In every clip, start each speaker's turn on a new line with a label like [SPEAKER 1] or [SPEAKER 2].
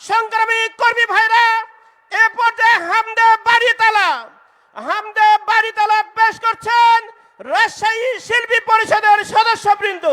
[SPEAKER 1] সংগ্রামী কর্মী ভাইরা, এ পর্যায়ে হামদে বাড়িতালা হামদে বাড়িতালা পেশ করছেন রাজশাহী শিল্পী পরিষদের সদস্যবৃন্দ।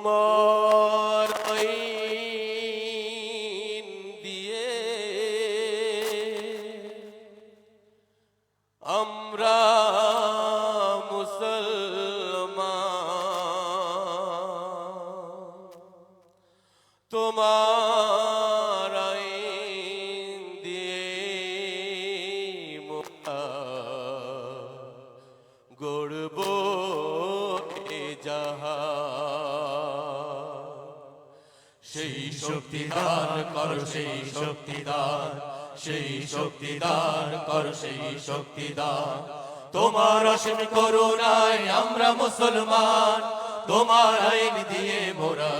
[SPEAKER 2] তোমার দিয়ে আমরা মুসলমান। তোমার সেই শক্তিদান কর সেই শক্তিদান সেই শক্তিদান কর সেই শক্তিদান। তোমার অসীম করুণায় আমরা মুসলমান, তোমার আইন দিয়ে মোরা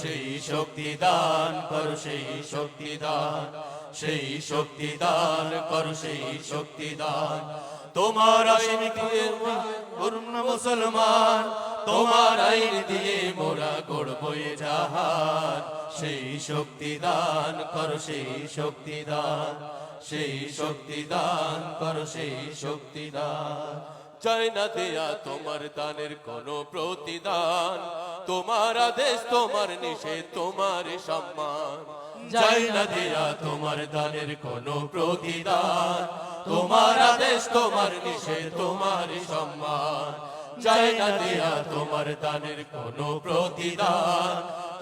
[SPEAKER 2] সেই শক্তিদান কর সেই শক্তিদান সেই শক্তিদান কর সেই তোমার আইন দিয়ে মুসলমান তোমার আইন দিয়ে মোরা এ জাহান। সেই শক্তিদান কর, সেই শক্তিদান সেই শক্তিদান কর, সেই শক্তিদান চাই না দেয়া তোমার দানের কোন প্রতিদান। তোমার আদেশ, তোমার নিষেধ, তোমার সম্মান। চাই না দেয়া তোমার দানের কোন প্রতিদান। তোমার আদেশ, তোমার নিষেধ, তোমার সম্মান। চাই না দেয়া তোমার দানের কোন প্রতিদান।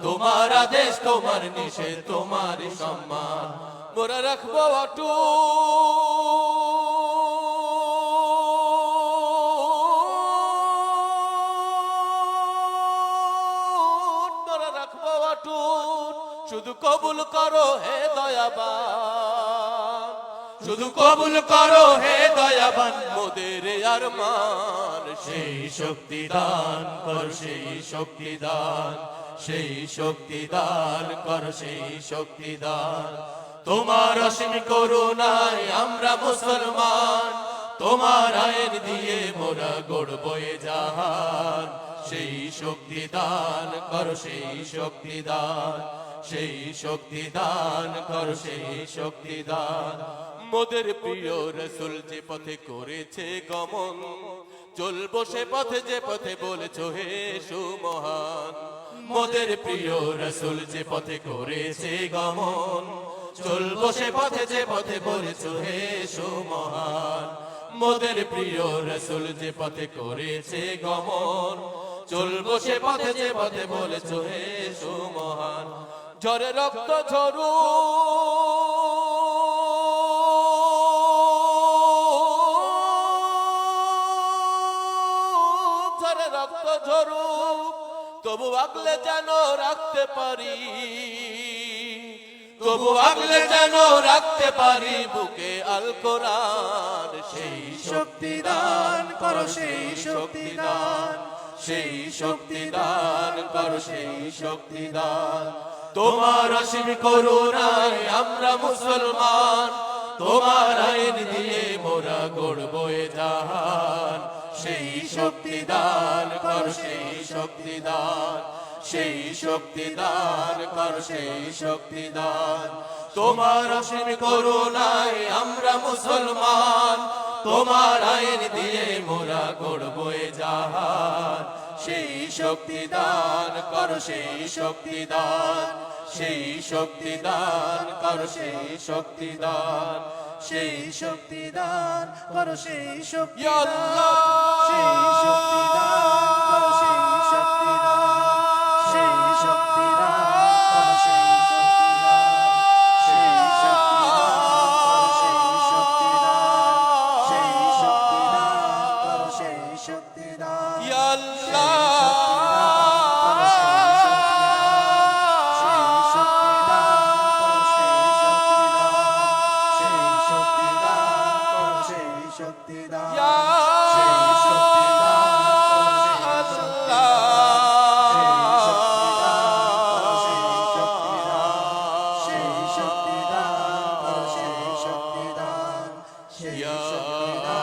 [SPEAKER 2] তোমার আদেশ, তোমার নিষেধ, তোমার সম্মান। মোরা রাখব অটু। শুধু কবুল করো হে দয়াবান। শুধু কবুল করো হে দয়াবান, মোদের আর মান সেই শক্তি দান কর, সেই শক্তি দান, সেই শক্তি দান কর, সেই শক্তি দান। তোমার অসীম করুণায় আমরা মুসলমান, তোমার আইন দিয়ে মোরা গড়ব এ জাহান। সেই শক্তি দান কর, সেই শক্তি দান, সেই শক্তি দান কর, সেই শক্তি দান। মোদের প্রিয় রসুল যে পথে করেছে গমন, চলবো সে পথে, যে পথে বলেছ হে সুমহান। মোদের প্রিয় রসুল যে পথে করেছে গমন, চলবো সে পথে, যে পথে বলেছ হে সুমহান। মোদের প্রিয় রসুল যে পথে করেছে গমন, চলবো সে পথে, যে পথে বলেছ হে সুমহান। ঝরে রক্ত ঝরু ঝরে রক্ত ঝরু তবু আগলে যেন রাখতে পারি। তবু আগলে যেন রাখতে পারি বুকে আল কোরআন। সেই শক্তি দান করো, সেই শক্তি দান, সেই শক্তি দান করো, সেই শক্তি দান। তোমার অসীম করুণায় আমরা মুসলমান, তোমার আইন দিয়ে মোরা গড়ব এ জাহান। সেই শক্তি দান কর সেই শক্তি দান সেই শক্তি দান কর সেই শক্তি দান তোমার অসীম করুণায় আমরা মুসলমান, তোমার আইন দিয়ে মোরা এ জাহান। সেই শক্তি দান কর সেই শক্তি দান সেই শক্তি দান কর সেই শক্তি দান সেই শক্তি দান করো, সেই শক্তি সেই শক্তি দান করো, সেই শক্তি দান সেই শক্তি দান Yeah.